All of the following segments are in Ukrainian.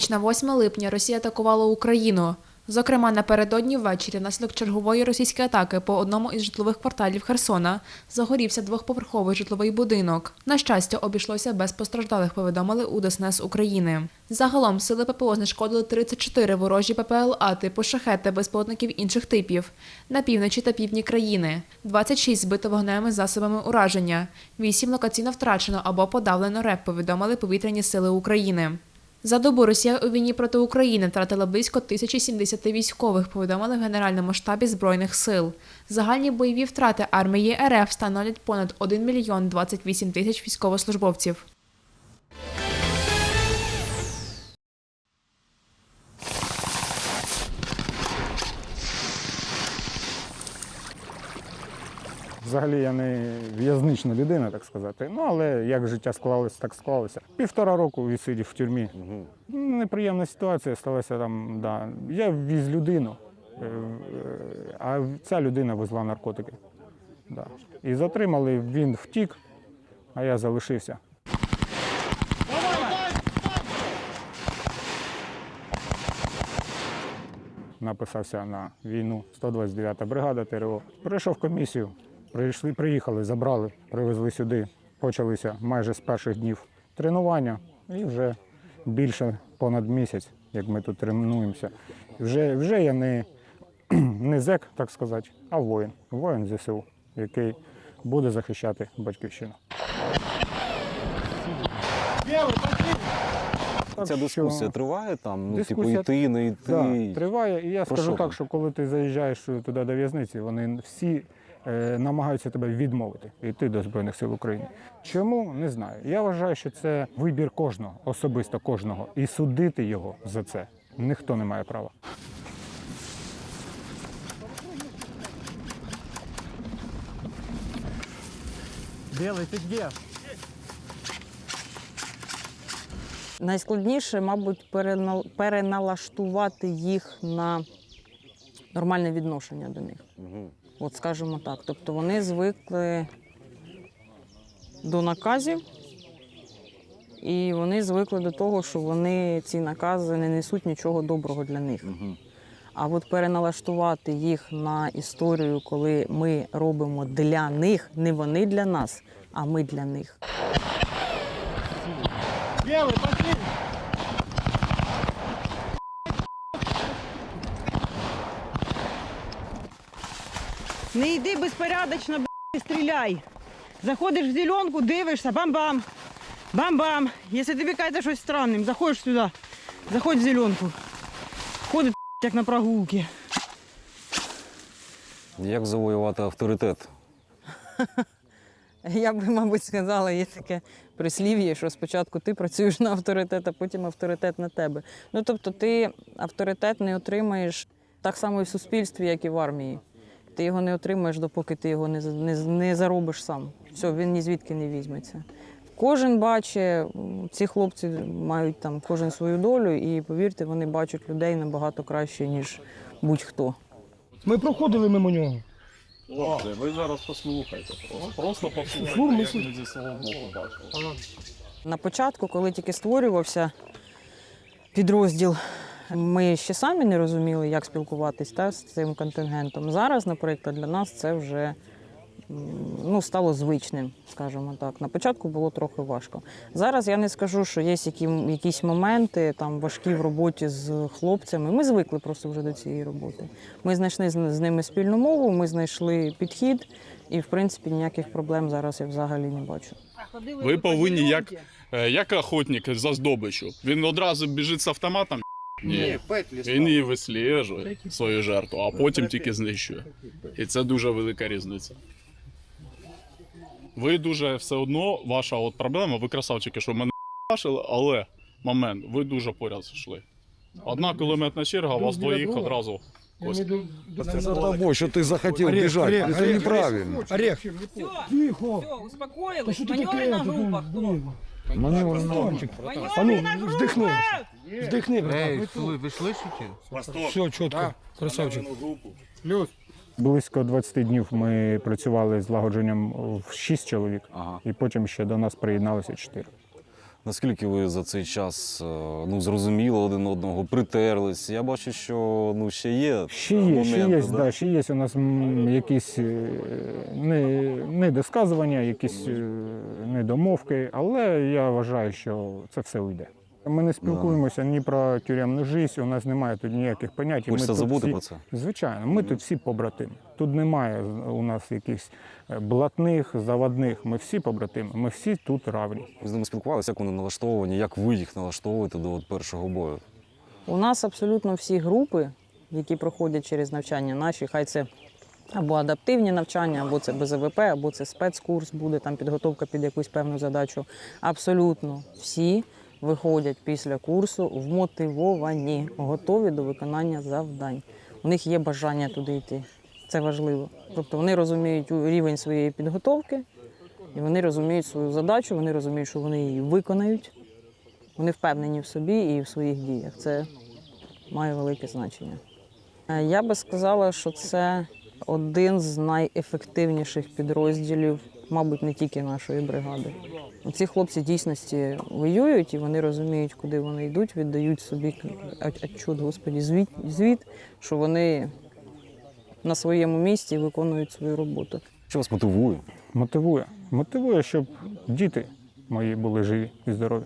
ніч на 8 липня Росія атакувала Україну. Зокрема, напередодні ввечері внаслідок чергової російської атаки по одному із житлових кварталів Херсона загорівся двохповерховий житловий будинок. На щастя, обійшлося без постраждалих, повідомили у ДСНС України. Загалом сили ППО знешкодили 34 ворожі ППЛА типу шахет та інших типів на півночі та півдні країни. 26 збито вогневими засобами ураження. 8 локаційно втрачено або подавлено РЕП, повідомили повітряні сили України. За добу Росія у війні проти України втратила близько 1070 військових, повідомили в Генеральному штабі Збройних сил. Загальні бойові втрати армії РФ становлять понад 1 мільйон 28 тисяч військовослужбовців. Взагалі я не в'язнична людина, так сказати. Ну, але як життя склалося, так склалося. Півтора року відсидів в тюрмі. Неприємна ситуація сталася там. Да. Я ввіз людину, е, е, а ця людина везла наркотики. Да. І затримали, він втік, а я залишився. Написався на війну 129-та бригада ТРО. Прийшов комісію, прийшли, приїхали, забрали, привезли сюди. Почалися майже з перших днів тренування і вже більше понад місяць, як ми тут тренуємося. Вже, вже я не, не зек, так сказати, а воїн. Воїн ЗСУ, який буде захищати батьківщину. Так Ця що- триває там, ну, Дискусія- типу, йти, не йти. Да, триває. І я Про скажу що так, що коли ти заїжджаєш туди до в'язниці, вони всі намагаються тебе відмовити йти до Збройних сил України. Чому не знаю. Я вважаю, що це вибір кожного, особисто кожного, і судити його за це ніхто не має права. Белый, ты где? Найскладніше, мабуть, перенал- переналаштувати їх на нормальне відношення до них. От скажімо так. Тобто вони звикли до наказів, і вони звикли до того, що вони ці накази не несуть нічого доброго для них. А от переналаштувати їх на історію, коли ми робимо для них, не вони для нас, а ми для них. Белый, Не йди безпорядочно, б**, і стріляй. Заходиш в зеленку, дивишся, бам-бам. Бам-бам. Якщо тобі кажеться щось странним, заходиш сюди. Заходь в зеленку. Ходить б**, як на прогулки. Як завоювати авторитет? Я би, мабуть, сказала, є таке прислів'я, що спочатку ти працюєш на авторитет, а потім авторитет на тебе. Ну тобто, ти авторитет не отримаєш так само і в суспільстві, як і в армії. Ти його не отримаєш, допоки ти його не, не, не заробиш сам. Все, він ні звідки не візьметься. Кожен бачить, ці хлопці мають там кожен свою долю, і повірте, вони бачать людей набагато краще, ніж будь-хто. Ми проходили мимо нього. Хлопці, ви зараз послухайте. Просто послухайте, Слухай, як ми зі свого боку бачили. На початку, коли тільки створювався підрозділ, ми ще самі не розуміли, як спілкуватись та, з цим контингентом. Зараз, наприклад, для нас це вже ну, стало звичним, скажімо так. На початку було трохи важко. Зараз я не скажу, що є які, якісь моменти там, важкі в роботі з хлопцями. Ми звикли просто вже до цієї роботи. Ми знайшли з, з ними спільну мову, ми знайшли підхід, і в принципі ніяких проблем зараз я взагалі не бачу. Ви повинні як, е, як охотник за здобичу. Він одразу біжить з автоматом. Ні, він її висліджує свою жертву, а потім тільки знищує. І це дуже велика різниця. Ви дуже все одно, ваша от проблема, ви красавчики, що мене бачили, але момент, ви дуже поряд йшли. Одна кулеметна черга, вас двоїх одразу. Кость. Это за тобой, что ты захотел Олег, бежать. Олег, это Олег, неправильно. Орех. Тихо. Все, Та успокоїлись. що ти таке? Маневри на Ти, групах. блін, Маневр Стопчик. Маневри А ну, на вздихни. групах! Вздихни, брат. Эй, вы, вы слышите? Все, чітко. Красавчик. Близько 20 днів ми працювали з лагодженням в 6 чоловік, Ага. і потім ще до нас приєдналося 4. Наскільки ви за цей час е, ну, зрозуміли один одного, притерлись? Я бачу, що ну, ще є. Ще є, ще є, да? да, ще є у нас якісь е, не, недосказування, якісь е, недомовки, але я вважаю, що це все уйде. Ми не спілкуємося ні про тюремну життя, у нас немає тут ніяких понять. Хочеться забути всі- про це. Звичайно, ми тут всі побратими. Тут немає у нас якихось е, блатних, заводних. Ми всі побратими, ми всі тут равні. Ви з ними спілкувалися, як вони налаштовані, як ви їх налаштовуєте до от першого бою? У нас абсолютно всі групи, які проходять через навчання наші, хай це або адаптивні навчання, або це БЗВП, або це спецкурс, буде там підготовка під якусь певну задачу. Абсолютно всі виходять після курсу вмотивовані, готові до виконання завдань. У них є бажання туди йти. Це важливо. Тобто вони розуміють рівень своєї підготовки, і вони розуміють свою задачу, вони розуміють, що вони її виконають. Вони впевнені в собі і в своїх діях. Це має велике значення. Е, Я би сказала, що це один з найефективніших підрозділів, мабуть, не тільки нашої бригади. Ці хлопці дійсності воюють і вони розуміють, куди вони йдуть, віддають собі отчут, господі, звіт, звіт, що вони на своєму місці виконують свою роботу. Що вас мотивує? Мотивує. Мотивує, щоб діти мої були живі і здорові.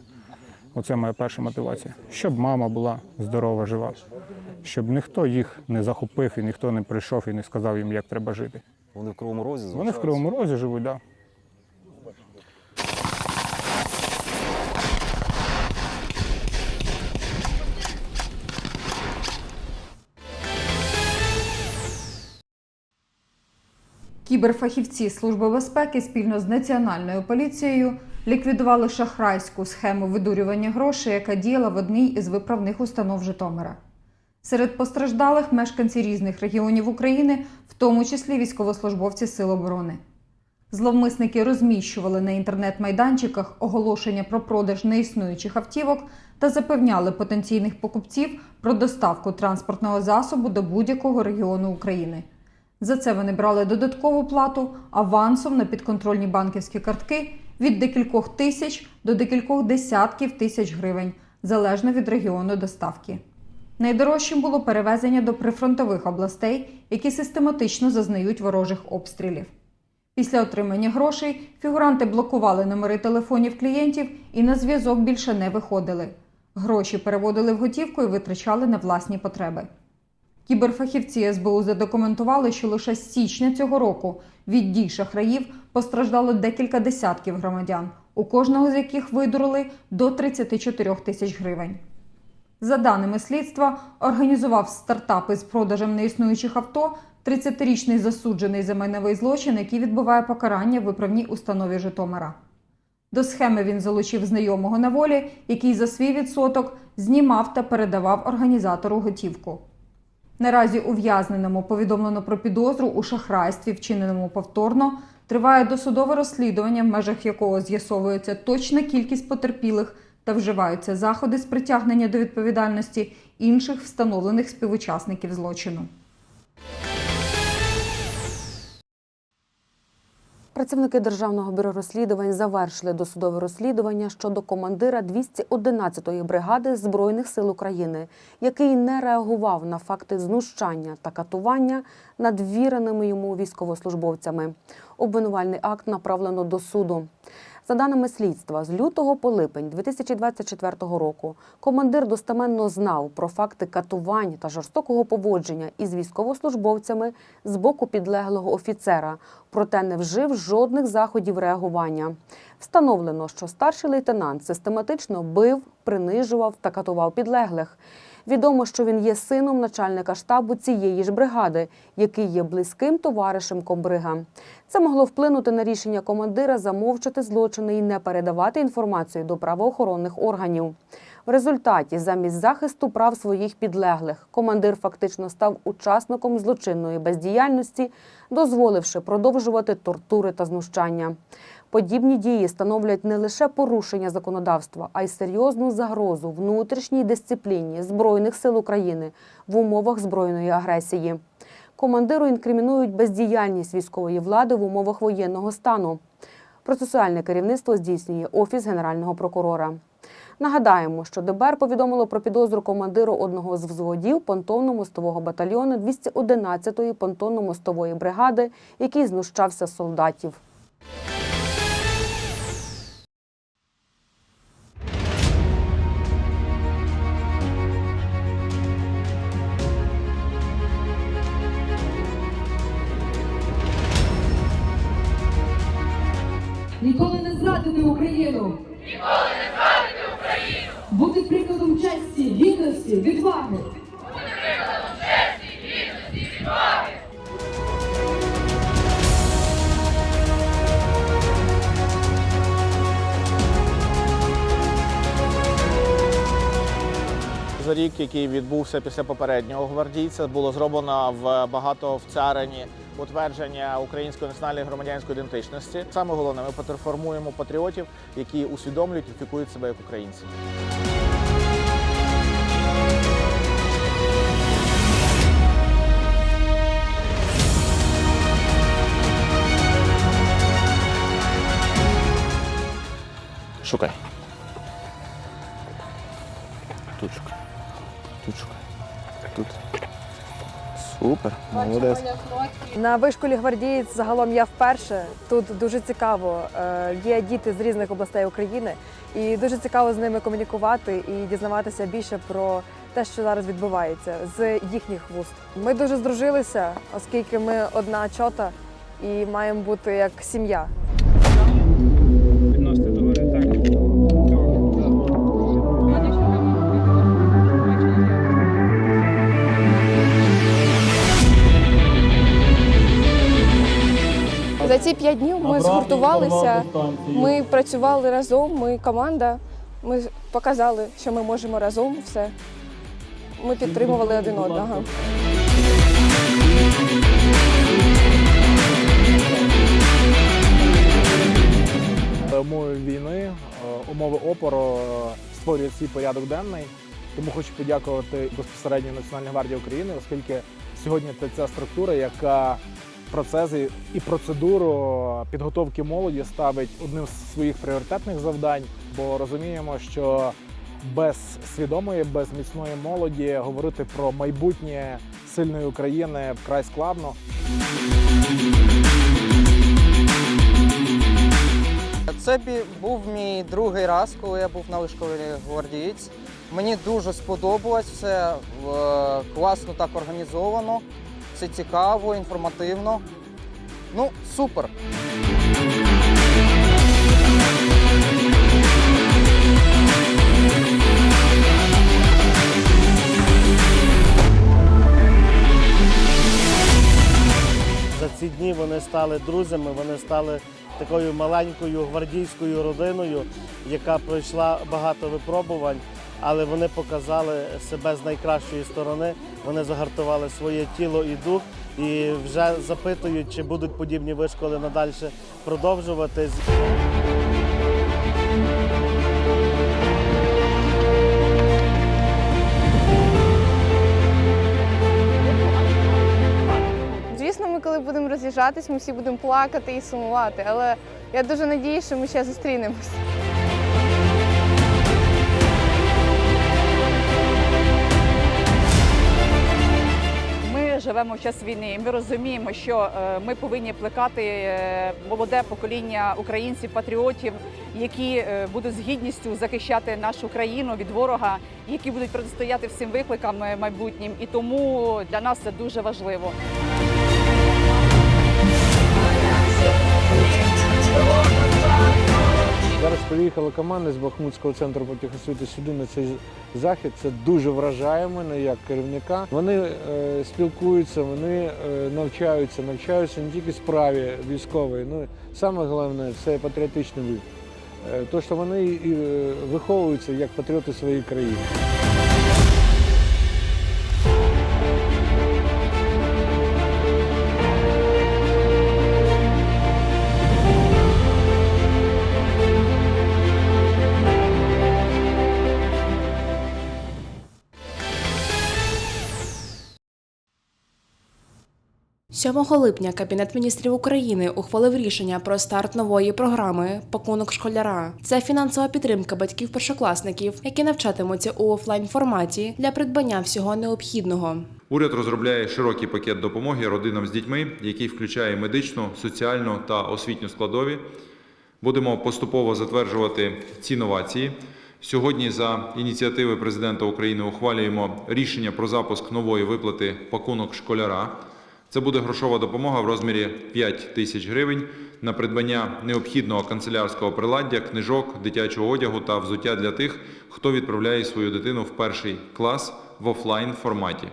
Оце моя перша мотивація. Щоб мама була здорова, жива, щоб ніхто їх не захопив і ніхто не прийшов і не сказав їм, як треба жити. Вони в Кривому Розі? Вони в залишаються? Кривому Розі живуть, так. Да. Кіберфахівці Служби безпеки спільно з Національною поліцією ліквідували шахрайську схему видурювання грошей, яка діяла в одній із виправних установ Житомира. Серед постраждалих мешканці різних регіонів України, в тому числі військовослужбовці Сил оборони. Зловмисники розміщували на інтернет-майданчиках оголошення про продаж неіснуючих автівок та запевняли потенційних покупців про доставку транспортного засобу до будь-якого регіону України. За це вони брали додаткову плату авансом на підконтрольні банківські картки від декількох тисяч до декількох десятків тисяч гривень, залежно від регіону доставки. Найдорожчим було перевезення до прифронтових областей, які систематично зазнають ворожих обстрілів. Після отримання грошей фігуранти блокували номери телефонів клієнтів і на зв'язок більше не виходили. Гроші переводили в готівку і витрачали на власні потреби. Кіберфахівці СБУ задокументували, що лише з січня цього року від дій шахраїв постраждало декілька десятків громадян, у кожного з яких видурили до 34 тисяч гривень. За даними слідства, організував стартап із продажем неіснуючих авто 30-річний засуджений за майновий злочин, який відбуває покарання в виправній установі Житомира. До схеми він залучив знайомого на волі, який за свій відсоток знімав та передавав організатору готівку. Наразі ув'язненому повідомлено про підозру у шахрайстві, вчиненому повторно. Триває досудове розслідування, в межах якого з'ясовується точна кількість потерпілих та вживаються заходи з притягнення до відповідальності інших встановлених співучасників злочину. Працівники Державного бюро розслідувань завершили досудове розслідування щодо командира 211-ї бригади Збройних сил України, який не реагував на факти знущання та катування над віреними йому військовослужбовцями. Обвинувальний акт направлено до суду. За даними слідства, з лютого по липень 2024 року командир достеменно знав про факти катувань та жорстокого поводження із військовослужбовцями з боку підлеглого офіцера, проте не вжив жодних заходів реагування. Встановлено, що старший лейтенант систематично бив, принижував та катував підлеглих. Відомо, що він є сином начальника штабу цієї ж бригади, який є близьким товаришем комбрига. Це могло вплинути на рішення командира замовчати злочини і не передавати інформацію до правоохоронних органів. В результаті, замість захисту прав своїх підлеглих, командир фактично став учасником злочинної бездіяльності, дозволивши продовжувати тортури та знущання. Подібні дії становлять не лише порушення законодавства, а й серйозну загрозу внутрішній дисципліні Збройних сил України в умовах збройної агресії. Командиру інкримінують бездіяльність військової влади в умовах воєнного стану. Процесуальне керівництво здійснює Офіс Генерального прокурора. Нагадаємо, що ДБР повідомило про підозру командиру одного з взводів понтонно-мостового батальйону 211-ї понтонно-мостової бригади, який знущався з солдатів. Який відбувся після попереднього гвардійця, було зроблено в багато в царині утвердження української національної громадянської ідентичності. Саме головне, ми переформуємо патріотів, які усвідомлюють і фікують себе як українці. Шукай. Тут шукай. Супер. Молодець. На вишколі гвардієць загалом я вперше. Тут дуже цікаво. Е, Є діти з різних областей України, і дуже цікаво з ними комунікувати і дізнаватися більше про те, що зараз відбувається, з їхніх вуст. Ми дуже здружилися, оскільки ми одна чота і маємо бути як сім'я. Ми згуртувалися, ми працювали разом, ми команда. Ми показали, що ми можемо разом все. Ми підтримували один одного. Умови війни, е, умови опору е, створюють свій порядок денний. Тому хочу подякувати безпосередньо Національній гвардії України, оскільки сьогодні це ця структура, яка процеси і процедуру підготовки молоді ставить одним з своїх пріоритетних завдань, бо розуміємо, що без свідомої, без міцної молоді говорити про майбутнє сильної України вкрай складно. Це був мій другий раз, коли я був на вишколі гвардієць. Мені дуже сподобалось все е, класно так організовано. Це цікаво, інформативно. Ну, супер. За ці дні вони стали друзями, вони стали такою маленькою гвардійською родиною, яка пройшла багато випробувань, але вони показали себе з найкращої сторони. Вони загартували своє тіло і дух і вже запитують, чи будуть подібні вишколи надалі продовжуватись. Звісно, ми коли будемо роз'їжджатись, ми всі будемо плакати і сумувати. Але я дуже надіюся, що ми ще зустрінемось. Живемо в час війни. Ми розуміємо, що е, ми повинні плекати е, молоде покоління українців, патріотів, які е, будуть з гідністю захищати нашу країну від ворога, які будуть протистояти всім викликам майбутнім. І тому для нас це дуже важливо. Зараз приїхала команда з Бахмутського центру потихосвіти сюди на цей захід. Це дуже вражає мене як керівника. Вони е, спілкуються, вони е, навчаються, навчаються не тільки справі військової, ну саме головне це патріотичний вид. Е, то, що вони і, е, виховуються як патріоти своєї країни. 7 липня Кабінет міністрів України ухвалив рішення про старт нової програми Пакунок школяра. Це фінансова підтримка батьків-першокласників, які навчатимуться у офлайн форматі для придбання всього необхідного. Уряд розробляє широкий пакет допомоги родинам з дітьми, який включає медичну, соціальну та освітню складові. Будемо поступово затверджувати ці новації. Сьогодні за ініціативи президента України ухвалюємо рішення про запуск нової виплати пакунок школяра. Це буде грошова допомога в розмірі 5 тисяч гривень на придбання необхідного канцелярського приладдя, книжок, дитячого одягу та взуття для тих, хто відправляє свою дитину в перший клас в офлайн форматі.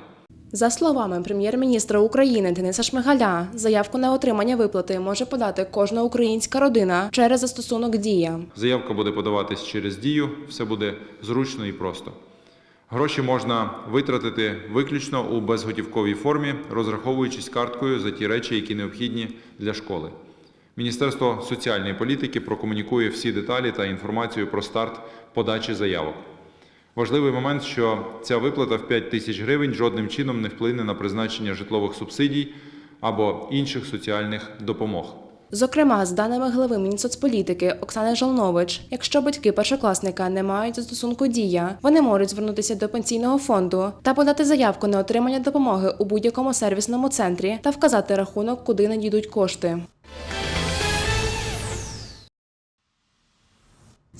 За словами прем'єр-міністра України Дениса Шмигаля, заявку на отримання виплати може подати кожна українська родина через застосунок Дія. Заявка буде подаватись через дію, все буде зручно і просто. Гроші можна витратити виключно у безготівковій формі, розраховуючись карткою за ті речі, які необхідні для школи. Міністерство соціальної політики прокомунікує всі деталі та інформацію про старт подачі заявок. Важливий момент, що ця виплата в 5 тисяч гривень жодним чином не вплине на призначення житлових субсидій або інших соціальних допомог. Зокрема, з даними глави Мінсоцполітики Оксани Жолнович, якщо батьки першокласника не мають застосунку дія, вони можуть звернутися до пенсійного фонду та подати заявку на отримання допомоги у будь-якому сервісному центрі та вказати рахунок, куди надійдуть кошти.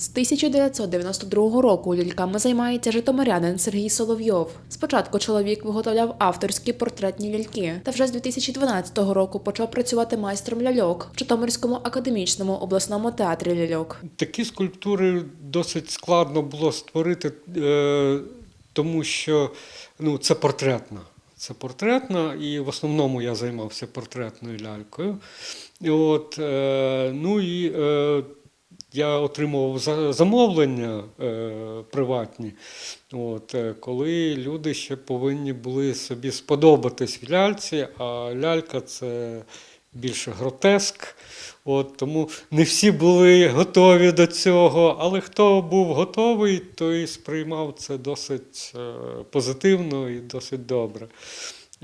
З 1992 року ляльками займається житомирянин Сергій Соловйов. Спочатку чоловік виготовляв авторські портретні ляльки, та вже з 2012 року почав працювати майстром ляльок в Житомирському академічному обласному театрі ляльок. Такі скульптури досить складно було створити, е, тому що ну, це портретна. Це портретна, і в основному я займався портретною лялькою. От, е, ну і е, я отримував замовлення е, приватні, от, е, коли люди ще повинні були собі сподобатись в ляльці, а лялька це більше гротеск. От, тому не всі були готові до цього, але хто був готовий, той сприймав це досить е, позитивно і досить добре.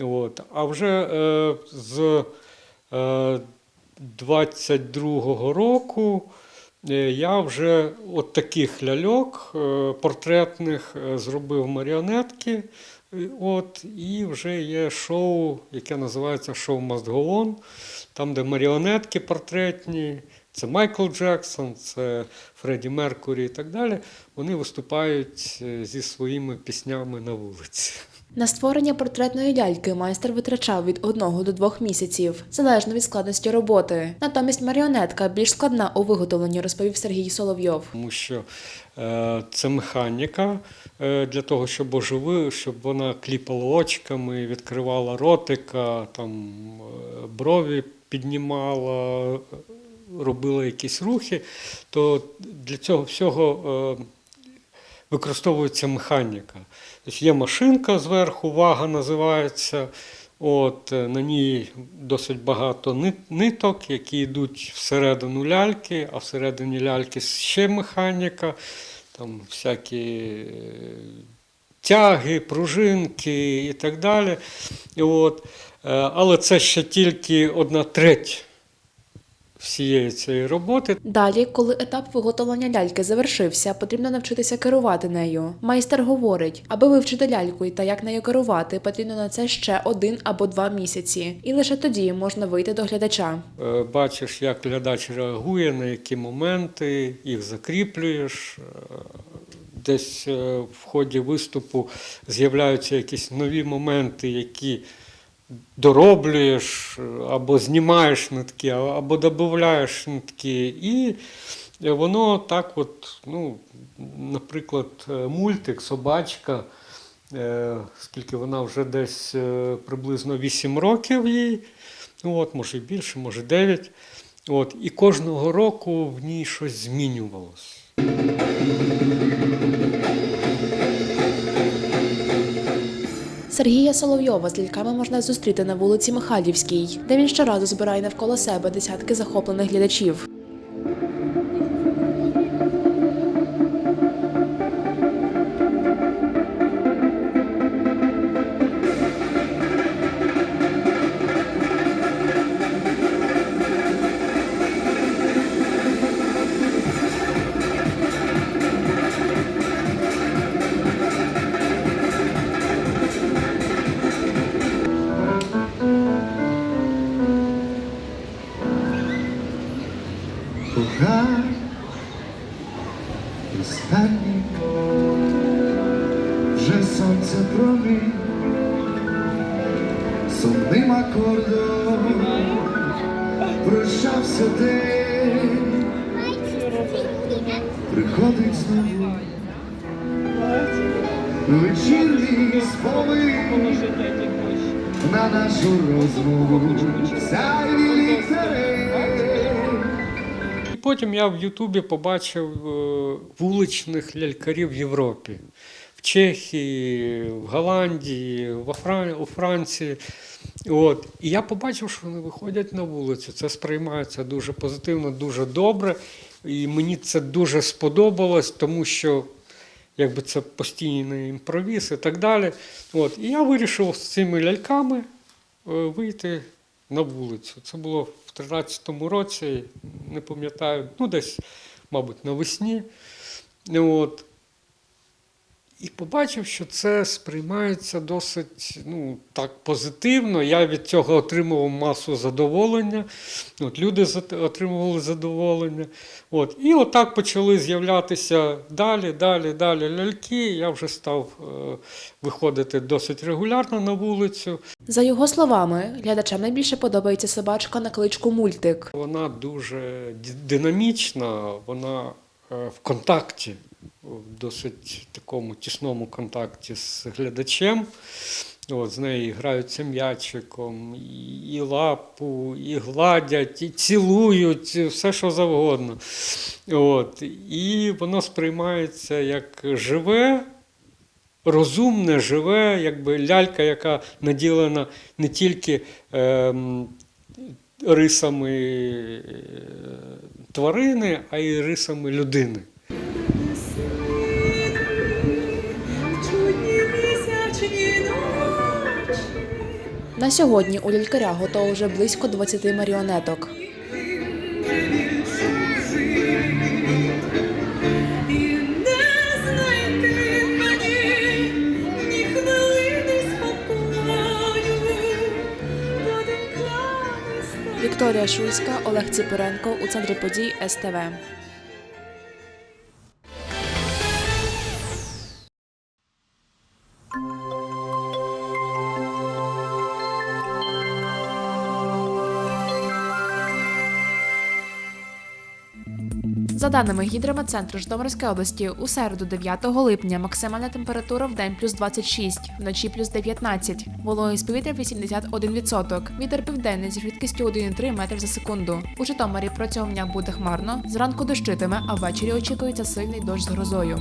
От. А вже е, з е, 22-го року я вже от таких ляльок е, портретних е, зробив маріонетки. Е, От, і вже є шоу, яке називається Шоу On, там, де маріонетки портретні, це Майкл Джексон, це Фредді Меркурі і так далі. Вони виступають е, зі своїми піснями на вулиці. На створення портретної ляльки майстер витрачав від одного до двох місяців, залежно від складності роботи. Натомість маріонетка більш складна у виготовленні, розповів Сергій Соловйов. Тому що е, це механіка е, для того, щоб оживи, щоб вона кліпала очками, відкривала ротика, там е, брові піднімала, робила якісь рухи, то для цього всього використовується механіка. Тобто є машинка зверху, вага називається. От, е, на ній досить багато ниток, які йдуть всередину ляльки, а всередині ляльки ще механіка, там всякі е, тяги, пружинки і так далі. І от, е, але це ще тільки одна треть всієї цієї роботи. Далі, коли етап виготовлення ляльки завершився, потрібно навчитися керувати нею. Майстер говорить, аби вивчити ляльку та як нею керувати, потрібно на це ще один або два місяці, і лише тоді можна вийти до глядача. Е, Бачиш, як глядач реагує, на які моменти, їх закріплюєш. Е, Десь е, в ході виступу з'являються якісь нові моменти, які дороблюєш або знімаєш нитки, або додаєш нитки. І воно так, от, ну, наприклад, е, мультик, собачка, е, скільки вона вже десь е, приблизно 8 років їй. Ну, от, може більше, може 9. От, і кожного року в ній щось змінювалося. Сергія Соловйова з ляльками можна зустріти на вулиці Михайлівській, де він щоразу збирає навколо себе десятки захоплених глядачів. Сумним прощався день, приходить знову вечірній сповин на нашу розмову сяйві ліхтарі. Потім я в Ютубі побачив е, вуличних лялькарів в Європі. Чехії, в Голландії, у Франції. От. І я побачив, що вони виходять на вулицю. Це сприймається дуже позитивно, дуже добре. І мені це дуже сподобалось, тому що якби це постійний імпровіз і так далі. От. І я вирішив з цими ляльками е, вийти на вулицю. Це було в 13-му році, не пам'ятаю, ну десь, мабуть, навесні. От. І побачив, що це сприймається досить ну, так позитивно. Я від цього отримував масу задоволення. От, люди отримували задоволення. От. І отак почали з'являтися далі, далі, далі ляльки. Я вже став е, виходити досить регулярно на вулицю. За його словами, глядачам найбільше подобається собачка на кличку Мультик. Вона дуже динамічна, вона е, в контакті, в досить такому тісному контакті з глядачем. От, з нею граються м'ячиком, і, лапу, і гладять, і цілують, і все що завгодно. От, і воно сприймається як живе, розумне, живе, якби лялька, яка наділена не тільки ем, рисами е, тварини, а й рисами людини. На сьогодні у лялькаря готово вже близько 20 маріонеток. Вікторія Шульська, Олег Ціпоренко у центрі подій СТВ. За даними гідрометцентру Житомирської області, у середу 9 липня максимальна температура в день плюс 26, вночі плюс 19, вологість повітря 81%, вітер південний зі швидкістю 1,3 метрів за секунду. У Житомирі протягом дня буде хмарно, зранку дощитиме, а ввечері очікується сильний дощ з грозою.